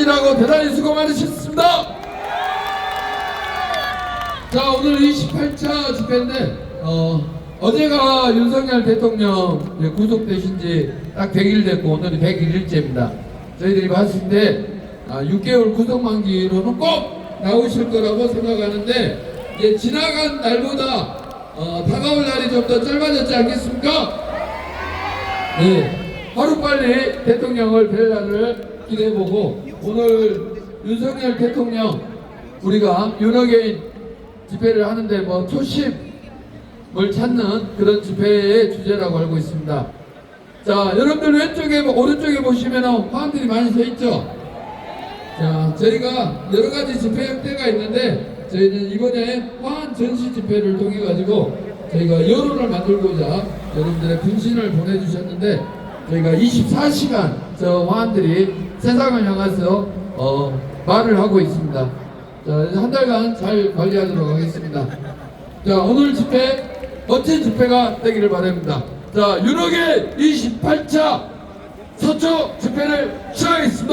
1년이라고 대단히 수고 많으셨습니다. 자 오늘 28차 집회인데 어, 어제가 윤석열 대통령 구속되신 지 딱 100일 됐고 오늘이 101일째입니다. 저희들이 봤을 때 아, 6개월 구속 만기로는 꼭 나오실 거라고 생각하는데 이제 지나간 날보다 어, 다가올 날이 좀 더 짧아졌지 않겠습니까? 네, 하루빨리 대통령을 뵐 날을 기대해보고 오늘 윤석열 대통령 우리가 윤호개인 집회를 하는데 뭐 초심을 찾는 그런 집회의 주제라고 알고 있습니다. 자, 여러분들 왼쪽에 오른쪽에 보시면 화환들이 많이 서 있죠. 자, 저희가 여러 가지 집회 형태가 있는데 저희는 이번에 화환 전시 집회를 통해 가지고 저희가 여론을 만들고자 여러분들의 분신을 보내주셨는데 저희가 24시간 저 화환들이 세상을 향해서 어, 말을 하고 있습니다. 자, 한 달간 잘 관리하도록 하겠습니다. 자, 오늘 집회 멋진 집회가 되기를 바랍니다. 자, 윤호계 28차 서초 집회를 시작하겠습니다.